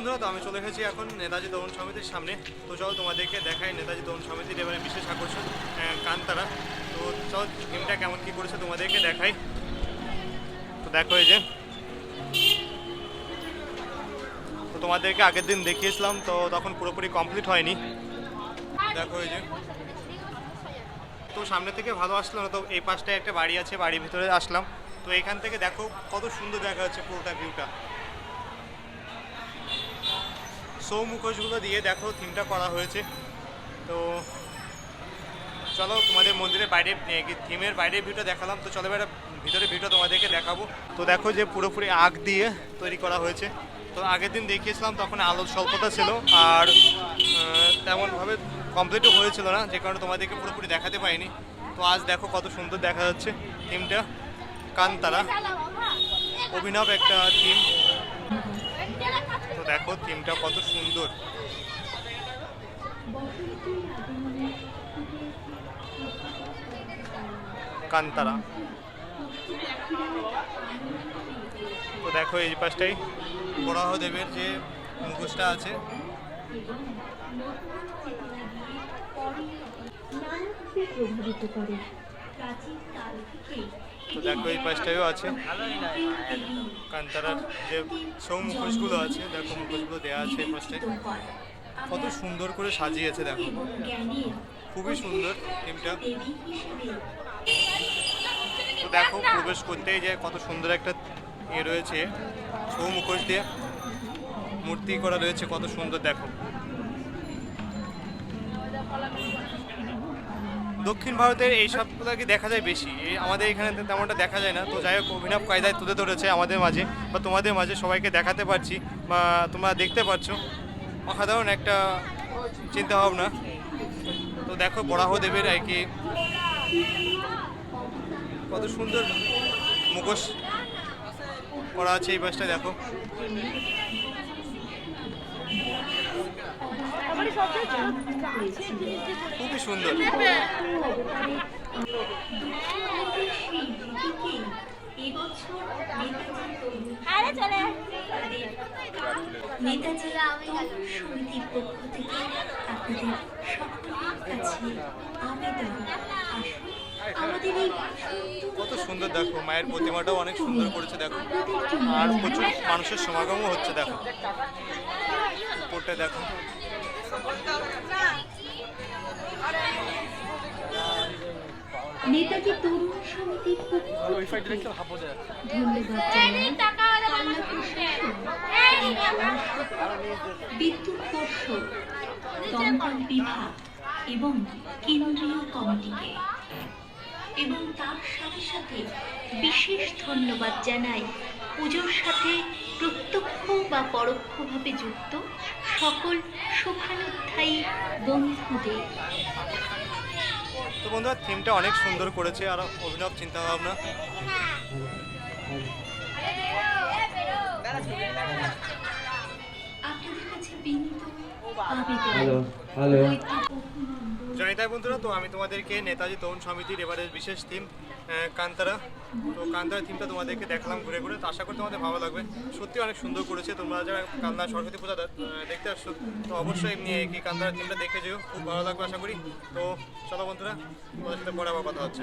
বন্ধুরা, তো আমি চলে এসেছি এখন নেতাজি তরুণ সমিতির সামনে। তো চলো তোমাদেরকে দেখাই নেতাজি তরুণ সমিতির এবারে বিশেষ আকর্ষণ কান্তারা। তো চলো থিমটা কেমন কি করেছে তোমাদেরকে দেখাই। তো দেখো এই যে। তো তোমাদেরকে আগের দিন দেখিয়েছিলাম, তো তখন পুরোপুরি কমপ্লিট হয়নি। দেখো এই যে। তো সামনে থেকে ভালো আসলো না, তো এই পাশটায় একটা বাড়ি আছে, বাড়ির ভিতরে আসলাম। তো এখান থেকে দেখো কত সুন্দর দেখা যাচ্ছে পুরোটা ভিউটা সৌ মুখোশগুলো দিয়ে দেখো থিমটা করা হয়েছে। তো চলো তোমাদের মন্দিরের বাইরে থিমের বাইরের ভিউটা দেখালাম। তো চলো এবার ভিতরে ভিউটা তোমাদেরকে দেখাবো। তো দেখো যে পুরোপুরি আগ দিয়ে তৈরি করা হয়েছে। তো আগের দিন দেখিয়েছিলাম, তখন আলোর স্বল্পতা ছিল আর তেমনভাবে কমপ্লিটও হয়েছিল না, যে কারণে তোমাদেরকে পুরোপুরি দেখাতে পারিনি। তো আজ দেখো কত সুন্দর দেখা যাচ্ছে থিমটা কান্তারা। অভিনব একটা থিম দেখো থিমটা কত সুন্দর। কান্তারা। তো দেখো এই পাশটাই। বরাহদেবের যে মুখোশটা আছে। তো দেখো এই পাশটাইও আছে। কান্তারার যে সৌ মুখোশগুলো আছে, দেখো মুখোশগুলো দেওয়া আছে ফার্স্টে কত সুন্দর করে সাজিয়েছে, দেখো। খুবই সুন্দর টিমটা তো দেখো, প্রবেশ করতেই যে কত সুন্দর একটা ইয়ে রয়েছে। সৌ মুখোশ দিয়ে মূর্তি করা রয়েছে, কত সুন্দর, দেখো। দক্ষিণ ভারতের এই সবগুলোকে দেখা যায় বেশি? আমাদের এখানে তেমনটা দেখা যায় না। তো যাই হোক, অভিনব কায়দায় তুলে ধরেছে আমাদের মাঝে বা তোমাদের মাঝে, সবাইকে দেখাতে পারছি বা তোমরা দেখতে পাচ্ছ অসাধারণ একটা চিন্তা ভাবনা তো দেখো বরাহদেবের আর কি কত সুন্দর মুখোশ করা আছে এই বাসটা দেখো। খুবই সুন্দর। সেই রীতিকে এবছর নেতাজি তরুণ আরে চলে নেতাজি তরুণ সমিতির পক্ষ থেকে আপনাদের সকলের কাছে আবেদন। আমাদের এই কত সুন্দর দেখো মায়ের প্রতিমাটাও অনেক সুন্দর করেছে দেখো। আর প্রচুর মানুষের সমাগমও হচ্ছে দেখো। উপরটা দেখো। নেতাজি তরুণ সমিতির পক্ষ থেকে? ধন্যবাদ জানাই। টাকা কাল্লা প্রশাসন বিদ্যুৎ পর্ষদ দমকল বিভাগ এবং কেন্দ্রীয় কমিটিকে। এবং তার সাথে সাথে বিশেষ ধন্যবাদ জানাই পুজোর সাথে প্রত্যক্ষ বা পরোক্ষভাবে যুক্ত সকল শুভানুধ্যায়ী বন্ধুদের। তো বন্ধুরা থিমটা অনেক সুন্দর করেছে আর অভিনব চিন্তা ভাবনা জানি তাই বিনীত আবেদন। Hello hello. অভিনন্দন জয়িতাই বন্ধুরা তো আমি তোমাদেরকে নেতাজি তরুণ সমিতির এবারের বিশেষ থিম কান্তারা। তো কান্তারা থিমটা তোমাদেরকে দেখালাম ঘুরে ঘুরে। তো আশা করি তোমাদের ভালো লাগবে। সত্যি অনেক সুন্দর করেছে। তোমরা যারা কান্দার সরস্বতী পূজা দেখতে আসছো, তো অবশ্যই এমনি কি কান্তারা থিমটা দেখে যেও। খুব ভালো লাগবে আশা করি। তো চলো বন্ধুরা, তোমাদের সাথে পরে আবার কথা হচ্ছে।